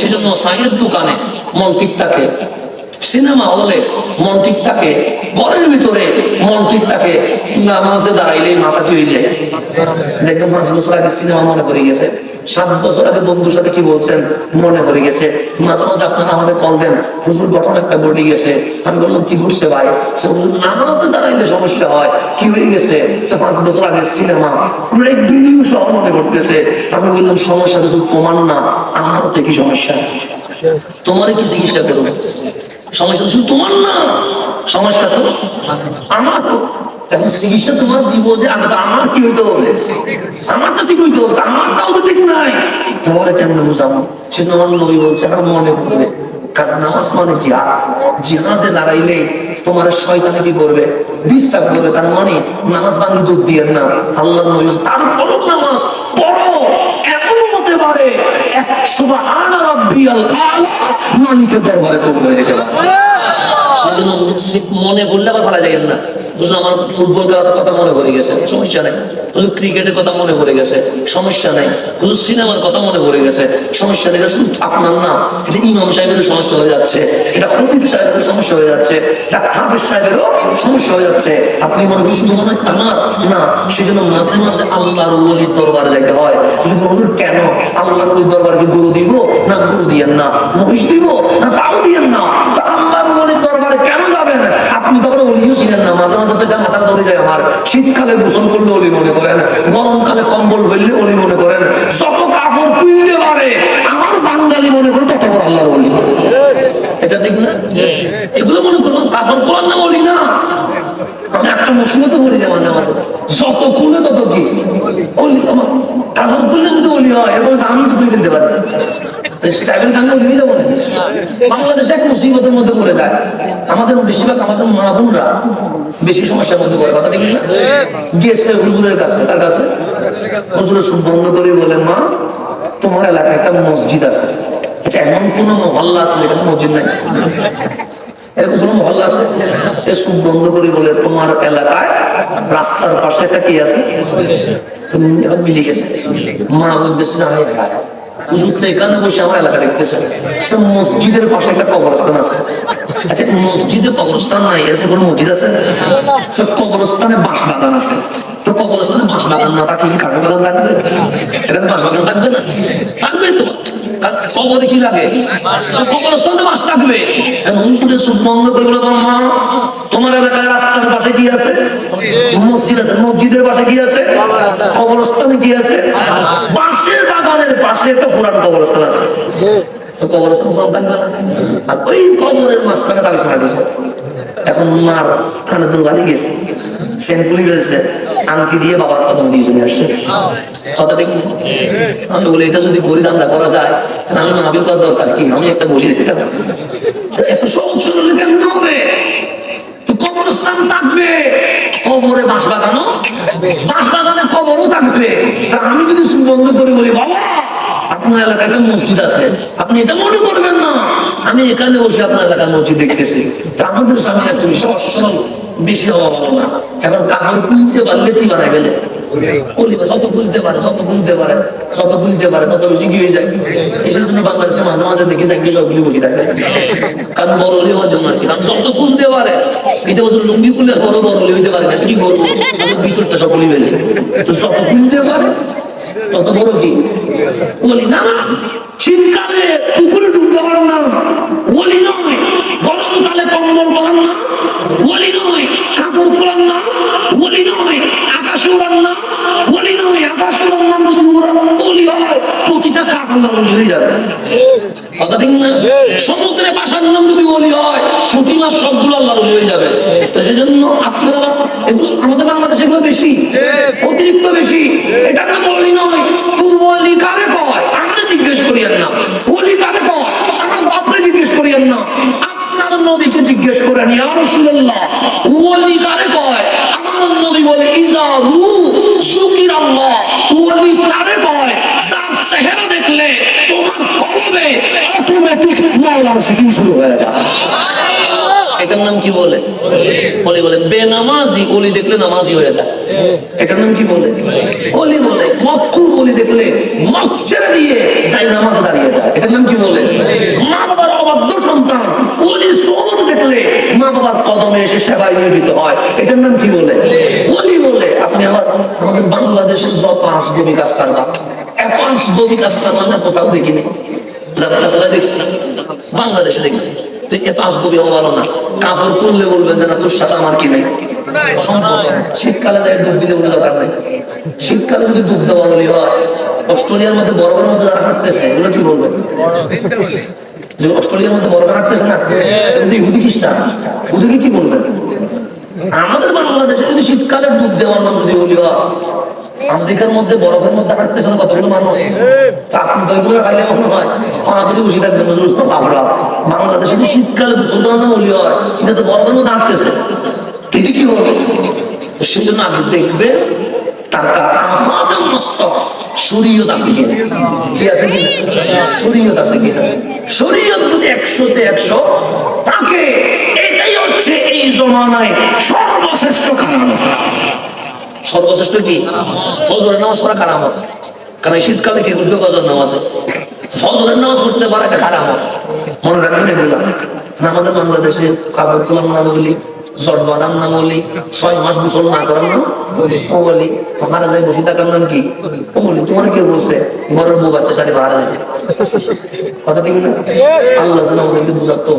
সেজন্য চায়ের দোকানে মন ঠিক থাকে সিনেমা হলে মন ঠিক থাকে ঘরের ভিতরে মন ঠিক থাকে নামাজে দাঁড়াইলেই মাথা তুই যায়। দেখবেন সিনেমা মনে করে গেছে। সাত বছর আগে বন্ধুর সাথে কি বলছেন? মনে পড়ে গেছে। মাঝে মাঝে আপনারা আমাদের কল দেন। হুজুর ঘটনা একটা ঘটে গেছে। আমি বললাম, কি ঘটছে ভাই? সে হুজুর, নামাজে দাঁড়াইলে সমস্যা হয়। কি হয়ে গেছে? সে পাঁচ বছর আগে সিনেমা ব্রেক ভিডিও সহ মনে করতেছে আমি বললাম, সমস্যা শুধু তোমার না, আমারও তো কি সমস্যা। তোমারই কি চিকিৎসা করব সমস্যা শুধু তোমার না, সমস্যা তো আমার এখন চিকিৎসা তোমার দিব যে আমার কি হইতে হবে? আমার তো ঠিক হইতে হবে আমারটাও তো ঠিক নাই। তোমার কেমন বুঝাবো? সে তোমার নবী বলছে, আমার মনে পড়বে, কারণ নামাজ মানে জিহাদ। জিহাদে লড়াইলে তোমার শয়তানে কি করবে? ডিস্টার্ব করবে, তার মানে নামাজ ভাঙি দুধ দিয়ে না। আল্লাহ নবী নামাজ পড়ো এমনও হতে পারে আলা, মালিকের দরবারে কবুল হয়ে যেতে পারে। সেজন্য মনে পড়লে আবার ভালো যায় না। বুঝলো আমার ফুটবল খেলার কথা মনে পড়ে গেছে, সমস্যা নাই। বুঝলো ক্রিকেটের কথা মনে পড়ে গেছে, সমস্যা নাই। বুঝলো সিনেমার কথা মনে পড়ে গেছে, সমস্যা নেই। শুধু আপনার না, এটা ইমাম সাহেবেরও সমস্যা হয়ে যাচ্ছে, এটা খতিব সাহেবেরও সমস্যা হয়ে যাচ্ছে, এটা হাফিজ সাহেবেরও সমস্যা হয়ে যাচ্ছে। আপনি মনে শুধু মনে আমার? না, সেজন্য মাঝে মাঝে আল্লাহর ওলির দরবারে যাইতে হয়। শুধু কেন? আল্লাহর ওলির দরবারকে গরু দিব, না গরু দিয়েন না? মহিষ দিব, না তাও দিয়েন না তো আল্লাহর ওলির দরবারে কেন যাবেন আপনি তো আবার অলিও ছিলেন না, মাঝে মাঝে তো মাথা ধরে যায় আমার। শীতকালে গোসল করলে অলি মনে করেন, গরমকালে কম্বল ফেললে অলি মনে করেন, যত কাপড় খুলতে পারে, আমার বাঙালি মনে করে তত বড় আল্লাহর অলি। এটা ঠিক না? এগুলো মনে করুন, কাপড় নাম অলি না। আমি একটা মুসলিমও বলি মাঝে মাঝে, যত খুললে তত কি? অলি, আমার কাপড় খুললে যদি হয়, এরপরে তো আমি তো খুলে দিতে পারি। তো হয়ে যাব নাকি বাংলাদেশে এক মুসিবতের মধ্যে পড়ে যায়। আমাদের বেশিরভাগ আমাদের মা বোনরা বেশি সমস্যার মধ্যে পড়ে। কথা ঠিক না গিয়েছে হুজুরের কাছে তার কাছে? হুজুরের সুখ বন্ধ করে বলে মা তোমার এলাকায় একটা মসজিদ আছে। আচ্ছা এমন কোন মহল্লা আছে যেখানে মসজিদ নাই? এরকম কোনো মহল্লা আছে? এ সুখ বন্ধ করে বলে তোমার এলাকায় রাস্তার পাশে একটা কি আছে? তুমি মিলে গেছে। মা বলতেছে আমি এলাকায় হুজুর তো এখানে বসে আমার এলাকা দেখতেছে। সে মসজিদের পাশে একটা কবরস্থান আছে। আচ্ছা মসজিদে কবরস্থান নাই? এরকম কোনো মসজিদ আছে? সব কবরস্থানে বাঁশ বাগান আছে। তো কবরস্থানে বাঁশ বাগান না থাকলে বাগান বাঁশ বাগান থাকবে না? থাকবে তো। কবরে কি লাগে? বাঁশ থাকবে। বন্ধ করে বলে মা, তোমার এলাকায় রাস্তার পাশে কি আছে? মসজিদ আছে। মসজিদের পাশে কি আছে? কবরস্থানে কি আছে? বাঁশের বাগানের পাশে একটা পুরান কবরস্থান আছে। তো কবরস্থান পুরান থাকবে না। আর ওই কবরের মাঝখানে তাকে শোনা গেছে। এখন মার থানা দূর গালি গেছে সেন্টুলি গেছে আংটি দিয়ে বাবার কদম দিয়ে চলে আসছে। কথা ঠিক আমি বলি, এটা যদি গরি দান্দা করা যায়, তাহলে আমি মাহবিল করার দরকার কি? আমি একটা বসে দিলাম এত সহজ সরল কেমন হবে? তো কবরস্থান থাকবে, কবরে বাঁশ বাগানো বাঁশ বাগানে কবরও থাকবে। তা আমি যদি বন্ধ করে বলি, বাবা আপনার এলাকায় একটা মসজিদ আছে। আপনি এটা মনে করবেন না। আমি এখানে বসে আপনার এলাকার মসজিদ দেখতেছি। আমাদের স্বামী একটু সহজ সরল বেশি হওয়া ভালো না। এখন কাপড় খুলতে পারলে কি বানাই বাংলাদেশে মাঝে মাঝে থাকে। কারণ বড় পারে লুঙ্গি খুলে বড় বড় হইতে পারে কি করব? ভিতরটা অলি বেলে তো বুঝতে পারে তত বড় কি? বলি, না না, শীতকালে পুকুরে ডুবতে পারো না। বলি নয়, গরমকালে কম্বল পরান না। বলি নয়, কাপড় পরান না। বলি নয়, আকাশে উড়ান না। বলি নয়, আকাশে উড়ান না। যদি উড়ান বলি হয় প্রতিটা কাক আল্লাহ হয়ে যাবে। কথা ঠিক না? সমুদ্রে বাসার নাম যদি বলি হয়, ছুটি মাস সবগুলো আল্লাহ হয়ে যাবে। তো সেজন্য আপনারা, এগুলো আমাদের বাংলাদেশে এগুলো বেশি। অতিরিক্ত বেশি। এটা না বলি নয় তুই বলি কারে কয় আমরা জিজ্ঞেস করিয়েন না বলি কারে কয় আমার বাপরে জিজ্ঞেস করিয়েন না আপনার নবীকে জিজ্ঞেস করেন ইয়া রাসূলুল্লাহ ওলি কারে কয়? আমার নবী বলে ইজা রু শুকির ওলি কারে কয় যার চেহারা দেখলে তোমার কলবে অটোমেটিক মাওলার সিকিম শুরু হয়ে যায়। এটার নাম কি বলে? বলে বলে বেনামাজি অলি দেখলে নামাজি হয়ে যায়। এটার নাম কি বলে? অলি বলে মক্কুর বলি দেখলে মত ছেড়ে দিয়ে যাই নামাজ দাঁড়িয়ে যায় এটার নাম কি বলে মা বাবার অবাধ্য সন্তান ওলি সোহবত দেখলে মা বাবার এসে সেবায় নিয়োজিত হয়। এটার নাম কি বলে? ওলি বলে। আপনি আবার আমাদের বাংলাদেশের যত আসবি কাজ কারবার এত আসবি কাজ কারবার না কোথাও দেখিনি। দেখছি বাংলাদেশে দেখছি তো এত আসবি ভালো না কাপড় করলে বলবেন যে না তোর সাথে আমার কি নাই? শীতকালে যায় ডুব দিতে কোনো দরকার নেই। শীতকালে যদি ডুব দেওয়া বলি হয় অস্ট্রেলিয়ার মধ্যে মধ্যে যারা হাঁটতেছে এগুলো কি বলবে যে অস্ট্রেলিয়ার মধ্যে বরফে হাঁটতেছে না? কিন্তু ইহুদি খ্রিস্টান? ওদেরকে কি বলবেন আমাদের বাংলাদেশে যদি শীতকালে ডুব দেওয়ার নাম যদি বলি আমেরিকার মধ্যে বরফের মধ্যে হাঁটতেছে না কতগুলো মানুষ? মনে হয়? পাঁচ যদি বসে থাকবেন বাংলাদেশে শীতকালে বলি হয় এটা তো বরফের মধ্যে হাঁটতেছে। এটা কি হবে? সেজন্য আগে দেখবে, তার আফাদের শরীয়ত আছে কি আছে আছে কিনা? শরীয়ত যদি একশোতে একশো, তাকে এটাই হচ্ছে এই জমানায় সর্বশ্রেষ্ঠ সর্বশ্রেষ্ঠ কি? ফজরের নামাজ পড়া কারামত। কারণ শীতকালে কে করবে ফজর নামাজে? ফজরের নামাজ পড়তে পারা একটা কারামত। মনে রাখবেন এগুলো। আমাদের বাংলাদেশে কাপড় তোলার নাম বলি। জট বাঁধার নাম বলি ছয় মাস গোসল না করার নাম ও বলি মারা যায় বসে থাকার নাম কি? ও বলি তোমার কে বলছে ঘরের বউ বাচ্চা সাথে মারা যাবে। কথা ঠিক না? আল্লাহ যেন আমাদেরকে বুঝার তো